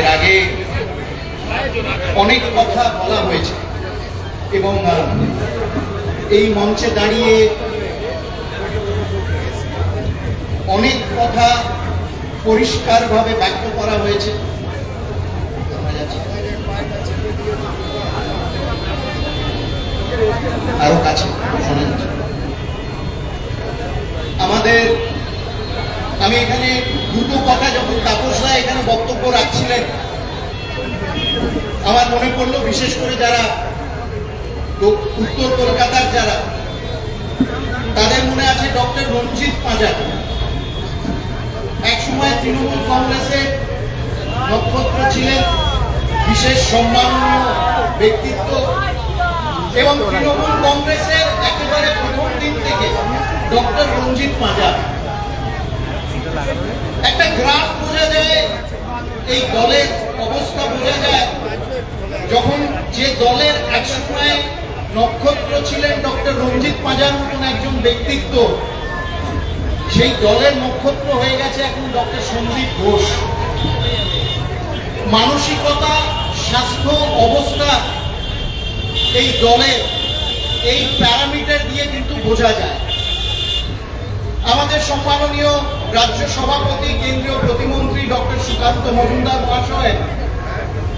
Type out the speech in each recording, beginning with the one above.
এর আগে অনেক কথা বলা হয়েছে এবং এই মঞ্চে দাঁড়িয়ে অনেক কথা পরিষ্কারভাবে ব্যক্ত করা হয়েছে। আরও কাছে আমাদের আমি এখানে দুটো কথা যখন তাপসরা এখানে বক্তব্য রাখছিলেন, আমার মনে পড়ল, বিশেষ করে যারা উত্তর কলকাতার যারা, তাদের মনে আছে ডক্টর রঞ্জিত পাঁজা এক সময় তৃণমূল কংগ্রেসের নক্ষত্র ছিলেন, বিশেষ সম্মাননীয় ব্যক্তিত্ব, এবং তৃণমূল কংগ্রেসের একেবারে প্রথম দিন থেকে ডক্টর রঞ্জিত পাঁজা একটা গ্রাফ বোঝা যায় এই দলের অবস্থা বোঝা যায় যখন যে দলের একসময় নক্ষত্র ছিলেন ডক্টর রঞ্জিত পাঁজার মতন একজন ব্যক্তিত্ব, সেই দলের নক্ষত্র হয়ে গেছে এখন ডক্টর সন্দীপ ঘোষ। মানসিকতা, স্বাস্থ্য অবস্থা এই দলের, এই প্যারামিটার দিয়ে কিন্তু বোঝা যায়। আমাদের সম্মাননীয় রাজ্য সভাপতি, কেন্দ্রীয় প্রতিমন্ত্রী ডক্টর সুকান্ত মজুমদার মহাশয়,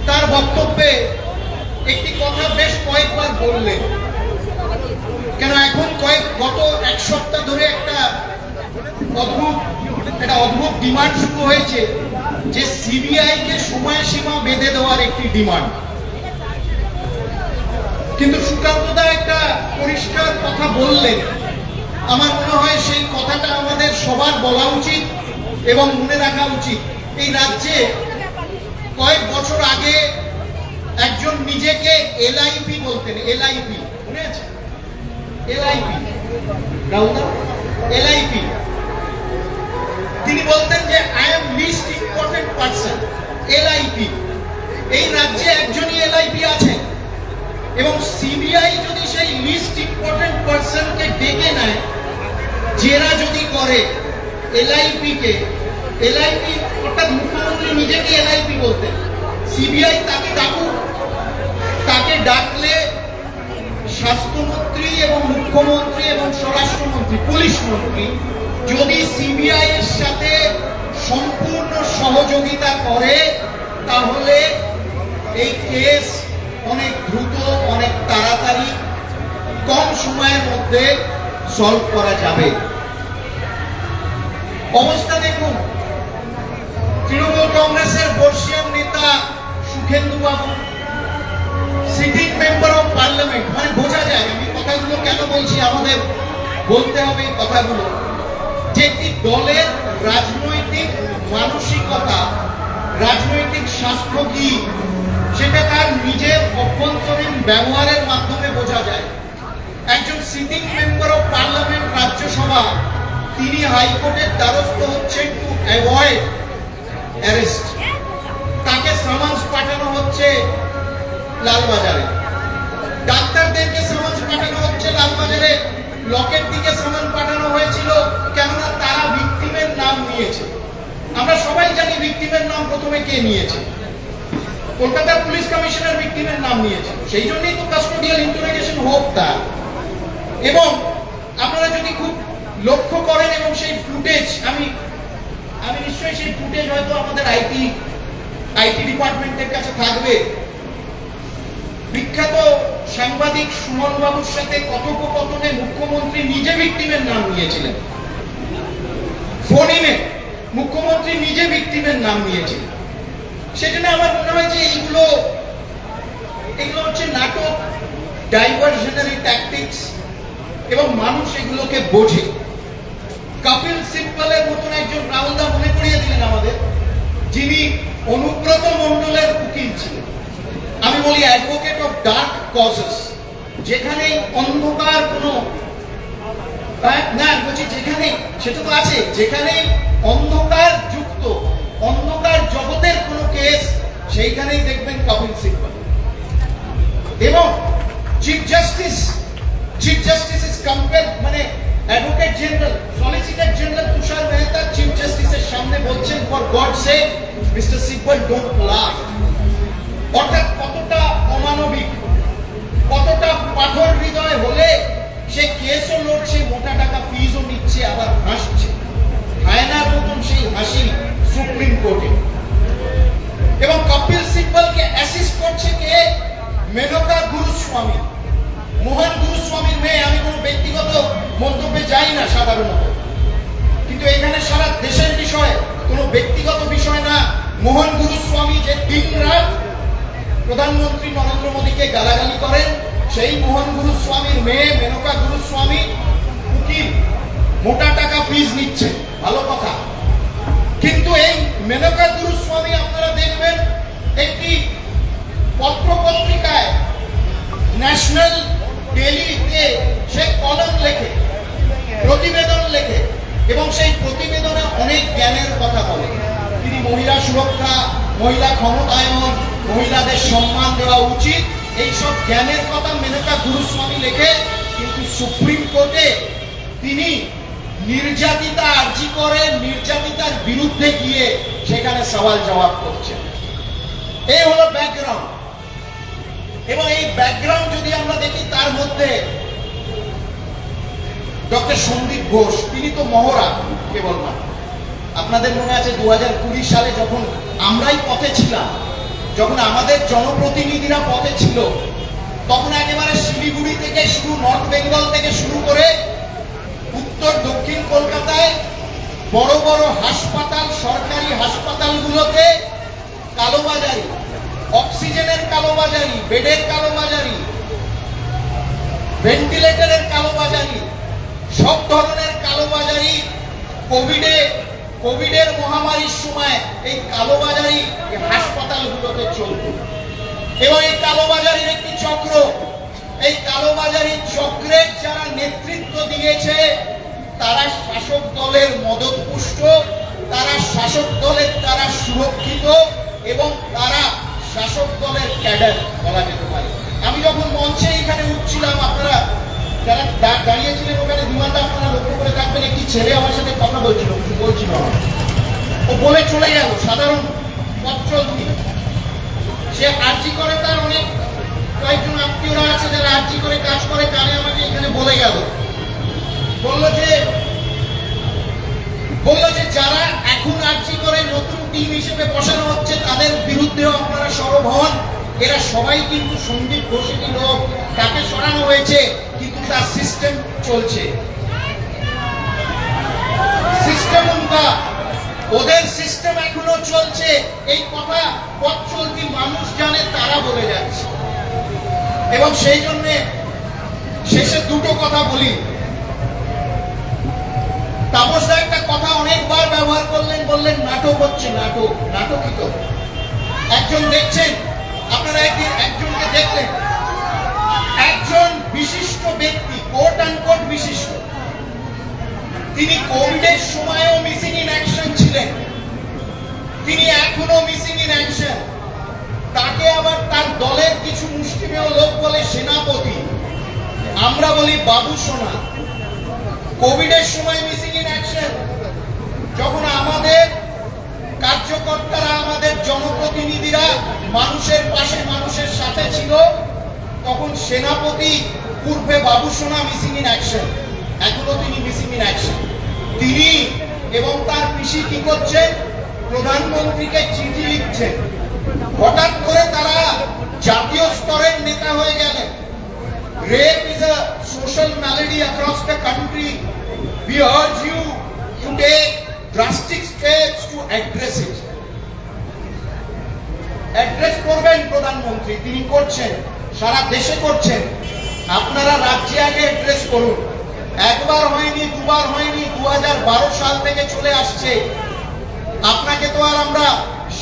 তার বক্তব্যে একটি কথা বেশ কয়েকবার বললেন। কেন এখন কয়েক, গত এক সপ্তাহ ধরে একটা অদ্ভুত একটা অদ্ভুত ডিমান্ড শুরু হয়েছে যে সিবিআই কে সময়সীমা বেঁধে দেওয়ার একটি ডিমান্ড কিন্তু সুকান্তদা একটা পরিষ্কার কথা বললেন। আমার মনে হয় সেই কথাটা আমাদের সবার বলা উচিত এবং মনে রাখা উচিত। এই রাজ্যে কয়েক বছর আগে একজন নিজেকে এলআইপি বলতেন এলআইপি মনে আছে? এলআইপি এলআইপি তিনি বলতেন যে I am least important person LIP এই রাজ্যে একজনই এলআইপি জেরা যদি করে এলআইপি কে এলআইপি অর্থাৎ মুখ্যমন্ত্রী নিজেকে এলআইপি বলতেন সিবিআই তাকে ডাকুক। তাকে ডাকলে স্বাস্থ্যমন্ত্রী এবং মুখ্যমন্ত্রী এবং স্বরাষ্ট্রমন্ত্রী, পুলিশ মন্ত্রী, যদি সিবিআই এর সাথে সম্পূর্ণ সহযোগিতা করে, তাহলে এই কেস অনেক দ্রুত, অনেক তাড়াতাড়ি কম সময়ের মধ্যে সলভ করা যাবে। অবস্থা দেখুন। তৃণমূল কংগ্রেসের বর্ষিয়ান নেতা সুখেন্দু বাবু সিটিং মেম্বার অফ পার্লামেন্ট মানে বোঝা যায় আমি কথাগুলো কেন বলছি, আমাদের বলতে হবে কথাগুলো। যে একটি দলের রাজনৈতিক মানসিকতা, রাজনৈতিক স্বাস্থ্য কি, সেটা তার নিজের অভ্যন্তরীণ ব্যবহারের মাধ্যমে বোঝা যায়। একজন sitting member of parliament Rajya Sabha তিনি হাইকোর্টের দ্বারস্থ হচ্ছেন টু অ্যাভয়েড অ্যারেস্ট তাকে সামান্স পাঠানো হচ্ছে লালবাজারে। ডাক্তারদেরকে সামান্স পাঠানো হচ্ছে লালবাজারে। লকের দিকে সামান পাঠানো হয়েছিল, কেননা তারা ভিকটিমের নাম নিয়েছে। আমরা সবাই জানি ভিকটিমের নাম প্রথমে কে নিয়েছে। কলকাতার পুলিশ কমিশনার ভিকটিমের নাম নিয়েছে। সেই জন্যই তো কাস্টোডিয়াল ইন্টারোগেশন হোক তার। এবং আপনারা যদি খুব লক্ষ্য করেন এবং সেই ফুটেজ, আমি আমি নিশ্চয়ই সেই ফুটেজ হয়তো আমাদের আইটি আইটি ডিপার্টমেন্টের কাছে থাকবে। বিখ্যাত সাংবাদিক সুমন বাবুর সাথে কথোপকথনে মুখ্যমন্ত্রী নিজে ভিকটিমের নাম নিয়েছিলেন। ফোনিনে মুখ্যমন্ত্রী নিজে ভিকটিমের নাম নিয়েছিলেন। সেজন্য আমার মনে হয় যে এইগুলো, এগুলো হচ্ছে নাটক ডাইভার্সনারি ট্যাকটিক্স এবং মানুষ এগুলোকে বোঝে। কপিল সিব্বলের মতন একজন রাহুলদা মনে করিয়ে দিলেন আমাদের, যিনি অনুব্রত মন্ডলের উকিল ছিলেন। আমি বলি অ্যাডভোকেট অফ ডার্ক কজেস যেখানে অন্ধকার কোনো না, বলছি যেখানে সেটা তো আছে যেখানে অন্ধকার যুক্ত, অন্ধকার জগতের কোনো কেস সেইখানেই দেখবেন কপিল সিব্বল এবং chief justice chief justice is compare মানে advocate general solicitor general Tushar Mehta chief জাস্টিসের সামনে বলছেন for God say mister Sibal don't love অর্থাৎ কতটা অমানবিক? প্রধানমন্ত্রী নরেন্দ্র মোদীকে গালাগালি করেন, সেই মোহন গুরুস্বামীর মেয়ে মেনকা গুরুস্বামী উকিল, মোটা টাকা ফিজ নিচ্ছে, ভালো কথা। কিন্তু এই মেনকা গুরুস্বামী আপনারা দেখবেন একটি পত্র পত্রিকায় ন্যাশনাল ডেলিতে সে কলম লেখে, প্রতিবেদন লেখে এবং সেই প্রতিবেদনে অনেক জ্ঞানের কথা বলে। তিনি মহিলা সুরক্ষা, মহিলা ক্ষমতায়ন মহিলাদের সম্মান দেওয়া উচিত। এইসব জ্ঞানের কথা মেনকা গুরুস্বামী লেখে, কিন্তু সুপ্রিম কোর্টে তিনি নির্যাতিতা আর্জি করে নির্যাতিতার বিরুদ্ধে গিয়ে সেখানে সওয়াল জবাব করছেন। এই হলো ব্যাকগ্রাউন্ড এবং এই ব্যাকগ্রাউন্ড যদি আমরা দেখি, তার মধ্যে ডক্টর সন্দীপ ঘোষ, তিনি তো মহড়া কেবল না আপনাদের মনে আছে দু হাজার কুড়ি সালে যখন আমরাই পথে ছিলাম যখন আমাদের জনপ্রতিনিধিরা পথে ছিল, তখন একেবারে শিলিগুড়ি থেকে শুরু, নর্থ বেঙ্গল থেকে শুরু করে উত্তর, দক্ষিণ কলকাতায় বড় বড় হাসপাতাল, সরকারি হাসপাতালগুলোতে কালোবাজারি, অক্সিজেনের কালোবাজারি, বেডের কালোবাজারি, ভেন্টিলেটরের কালোবাজারি, সব ধরনের কালোবাজারি কোভিডে কোভিডের মহামারীর সময় এই কালোবাজারি হাসপাতালগুলোতে চলত। এবং এই কালোবাজারির একটি চক্র, এই কালোবাজারি চক্রের যারা নেতৃত্ব দিয়েছে, তারা শাসক দলের মদতপুষ্ট, তারা শাসক দলের দ্বারা সুরক্ষিত এবং তারা শাসক দলের ক্যাডার বলা যেতে পারে। আমি যখন মঞ্চে এখানে উঠছিলাম, আপনারা যারা দাঁড়িয়েছিলেন ওখানে বিমানটা আপনারা লক্ষ্য করে থাকবেন, একটি ছেলে আমার কথা বলছিল, কিছু বলছিল ও বলে চলে গেল, সাধারণ চলতি সে আর্জি করে তার অনেক কয়েকজন আত্মীয়রা আছে যারা আর্জি করে কাজ করে কানে আমাকে এখানে বলে গেল। বলল যে বলল যে যারা এখন আর্জি করে নতুন টিম হিসেবে বসানো হচ্ছে, তাদের বিরুদ্ধেও আপনারা সরব হন। এরা সবাই কিন্তু সন্দীপ ঘোষেরই লোক, তাকে সরানো হয়েছে, কিন্তু তার সিস্টেম চলছে। সিস্টেম উনকা ওদের সিস্টেম এখনও চলছে। এই কথা পথ চলতি মানুষ জানে, তারা বলে যাচ্ছে। এবং সেই জন্য শেষে দুটো কথা বলি। তাপসদা একটা কথা অনেকবার ব্যবহার করলেন, বললেন, নাটক হচ্ছে নাটক। নাটকই তো। একজন দেখছেন, আপনারা একদিন একজনকে দেখলেন। তিনি কোভিডের সময়ও মিসিং ইন অ্যাকশন ছিলেন। তিনি এখনও মিসিং ইন অ্যাকশন তাকে আবার তার দলের কিছু মুষ্টিমেয় লোক বলে সেনাপতি। আমরা বলি বাবু সোনা। কোভিডের সময় মিসিং ইন অ্যাকশন যখন আমাদের কার্যকর্তারা, আমাদের জনপ্রতিনিধিরা মানুষের পাশে মানুষের সাথে ছিল, তখন সেনাপতি পূর্বে বাবু সোনা মিসিং ইন অ্যাকশন এখনও তিনি মিসিং ইন তিনি এবং তার পিসি কি করছেন প্রধানমন্ত্রীকে চিঠি লিখছেন হঠাৎ করে তারা জাতীয় স্তরের নেতা হয়ে গেলেন। Rape is a social malady across the country We urge you to take drastic steps to address it. Address করবেন প্রধানমন্ত্রী, তিনি করছেন, সারা দেশে করছেন। আপনারা রাজ্যে আগে অ্যাড্রেস করুন। একবার হয়নি, দুবার হয়নি দু হাজার বারো সাল থেকে চলে আসছে। আপনাকে তো আর আমরা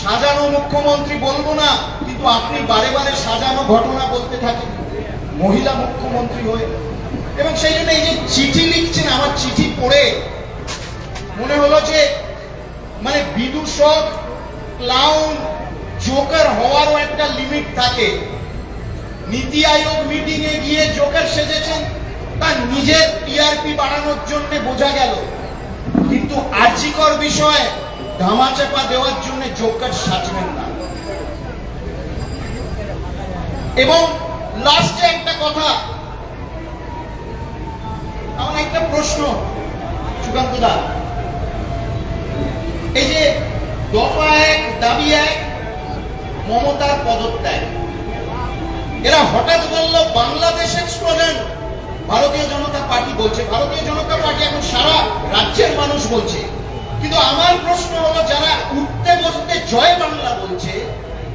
সাজানো মুখ্যমন্ত্রী বলব না, কিন্তু আপনি বারে বারে সাজানো ঘটনা বলতে থাকেন, মহিলা মুখ্যমন্ত্রী হয়ে। এবং সেই জন্য এই যে চিঠি লিখছেন, আমার চিঠি পড়ে, মনে হলো যে মানে বিদূষক ক্লাউন জোকার হওয়ারও একটা লিমিট থাকে। নীতি আয়োগ মিটিং এ গিয়ে জোকার সেজেছেন তার নিজের টিআরপি বাড়ানোর জন্য বোঝা গেল। কিন্তু আর্জিকর বিষয়ে ধামাচাপা দেওয়ার জন্য জোকার সাজবেন না। এবং লাস্টে একটা কথা। আমার একটা প্রশ্ন সুকান্ত দা। এই যে দফা এক, দাবি এক, মমতার পদত্যাগ। এরা হঠাৎ বলল, বাংলাদেশের স্লোগান ভারতীয় জনতা পার্টি বলছে, ভারতীয় জনতা পার্টি এখন সারা রাজ্যের মানুষ বলছে কিন্তু আমার প্রশ্ন হলো, যারা উঠতে বসতে জয় বাংলা বলছে,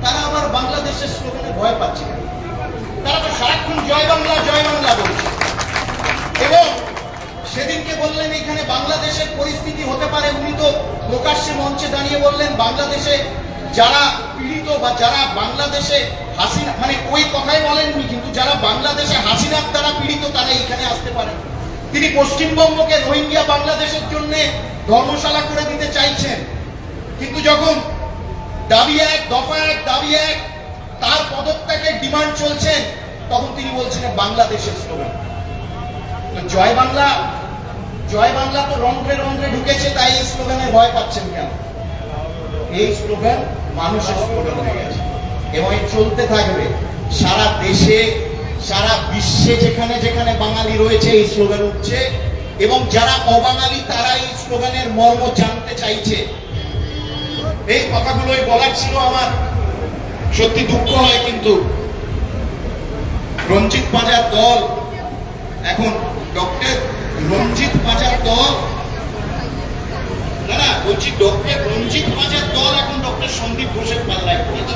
তারা আবার বাংলাদেশের স্লোগানে ভয় পাচ্ছে? তারা তো সারাক্ষণ জয় বাংলা জয় বাংলা বলছে এবং সেদিনকে বললেন, এখানে বাংলাদেশের পরিস্থিতি হতে পারে, উনি তো প্রকাশ্যে মঞ্চে দাঁড়িয়ে বললেন, বাংলাদেশে যারা পীড়িত বা যারা বাংলাদেশে হাসিনা মানে ওই কথাই বলেননি, কিন্তু যারা বাংলাদেশে হাসিনার দ্বারা পীড়িত, তারা এখানে আসতে পারে তিনি পশ্চিমবঙ্গকে রোহিঙ্গা বাংলাদেশের জন্য ধর্মশালা করে দিতে চাইছেন। কিন্তু যখন দাবি এক, দফা এক, দাবি এক, তার পদত্যাগের ডিমান্ড চলছেন তখন তিনি বলছেন বাংলাদেশের স্লোগান জয় বাংলা জয় বাংলা তো রন্ধ্রে রন্ধ্রে ঢুকেছে, তাই এই স্লোগানে ভয় পাচ্ছেন কেন? এই স্লোগান মানুষের স্লোগান হয়ে গেছে। এবং চলতে থাকবে। সারা দেশে, সারা বিশ্বে যেখানে যেখানে বাঙালি রয়েছে এই স্লোগান উঠছে, এবং যারা অবাঙালি তারা এই স্লোগানের মর্ম জানতে চাইছে। এই কথাগুলোই বলার ছিল আমার। সত্যি দুঃখ হয় কিন্তু। রঞ্জিত বাজার দল, এখন ডক্টর রঞ্জিত বাজার দল। না না, বলছি ডক্টর রঞ্জিত বাজার দল এখন ডক্টর সন্দীপ ঘোষের পাল্লায় পড়েছে?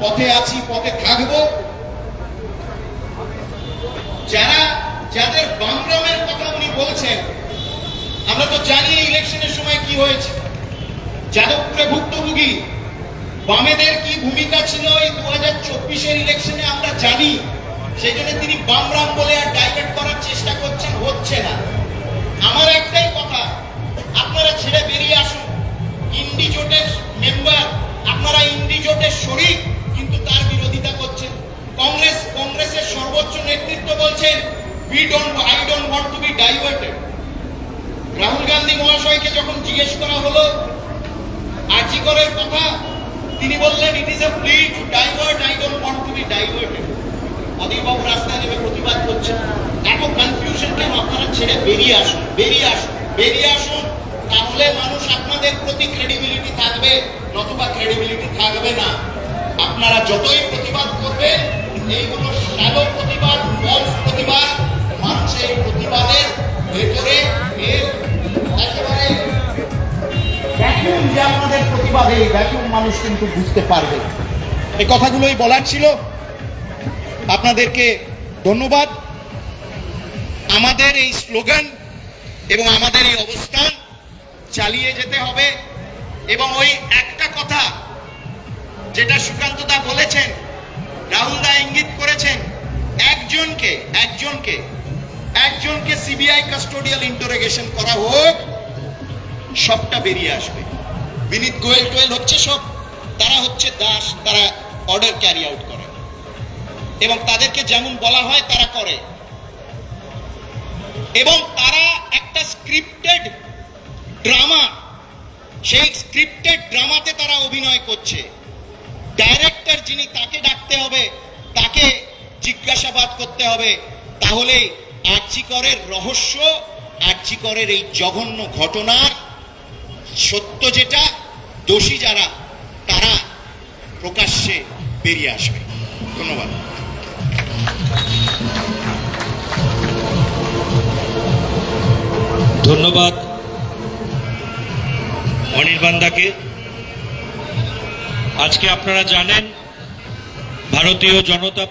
পথে আছি, পথে থাকব। যারা, যাদের বামগ্রামের কথা উনি বলছেন, আমরা তো জানি ইলেকশনের সময় কি হয়েছে। যাদবপুরে ভুক্তভোগী, বামেদের কি ভূমিকা ছিল এই দু হাজার চব্বিশের ইলেকশনে আমরা জানি। সেই জন্য তিনি বামরাম বলে আর ডাইভার্ট করার চেষ্টা করছেন, হচ্ছে না। আমার একটাই কথা, আপনারা ছেড়ে বেরিয়ে আসুন। ইন্ডি জোটের মেম্বার, আপনারা ইন্ডি জোটের শরিক। কিন্তু তার বিরোধিতা করছেন। কংগ্রেস, কংগ্রেসের সর্বোচ্চ নেতৃত্ব বলছেন we don't I don't want to be diverted Rahul Gandhi মহাশয়কে যখন জিজ্ঞেস করা হলো আর্জিকরের কথা, তিনি বললেন it is a plea to divert I don't want to be diverted অধীরবাবু রাস্তায় নেমে প্রতিবাদ করছেন। এত কনফিউশন কেন? আপনারা ছেড়ে বেরিয়ে আসুন বেরিয়ে আসুন বেরিয়ে আসুন। তাহলে মানুষ আপনাদের প্রতি ক্রেডিবিলিটি থাকবে, নতুবা ক্রেডিবিলিটি থাকবে না। আপনারা যতই প্রতিবাদ করবেন, এইগুলো শ্যালো প্রতিবাদ ফলস প্রতিবাদ মানুষের প্রতিবাদের ভেতরে একেবারে যে আপনাদের প্রতিবাদে এই মানুষ কিন্তু বুঝতে পারবে। কথাগুলোই বলার ছিল। আপনাদেরকে ধন্যবাদ। আমাদের এই স্লোগান এবং আমাদের এই অবস্থান চালিয়ে যেতে হবে। এবং ওই একটা কথা যেটা সুকান্ত দা বলেছেন, রাহুল দা ইঙ্গিত করেছেন, একজনকে একজনকে একজনকে সিবিআই কাস্টোডিয়াল ইন্টারোগেশন করা হোক, সবটা বেরিয়ে আসবে। বিনীত গোয়েল টোয়েল হচ্ছে সব, তারা হচ্ছে দাস, তারা অর্ডার ক্যারি আউট করে। এবং তাদেরকে যেমন বলা হয়, তারা করে। এবং তারা একটা স্ক্রিপ্টেড ড্রামা সেই স্ক্রিপ্টেড ড্রামাতে তারা অভিনয় করছে। ডাইরেক্টর যিনি তাকে ডাকতে হবে, তাকে জিজ্ঞাসাবাদ করতে হবে। তাহলে আর্চিকরের রহস্য আর্চিকরের এই জঘন্য ঘটনার সত্য যেটা, দোষী যারা, তারা প্রকাশ্যে বেরিয়ে আসবে। ধন্যবাদ। ধন্যবাদ। অনির্বাণদাকে আজকে আপনারা জানেন ভারতীয় জনতা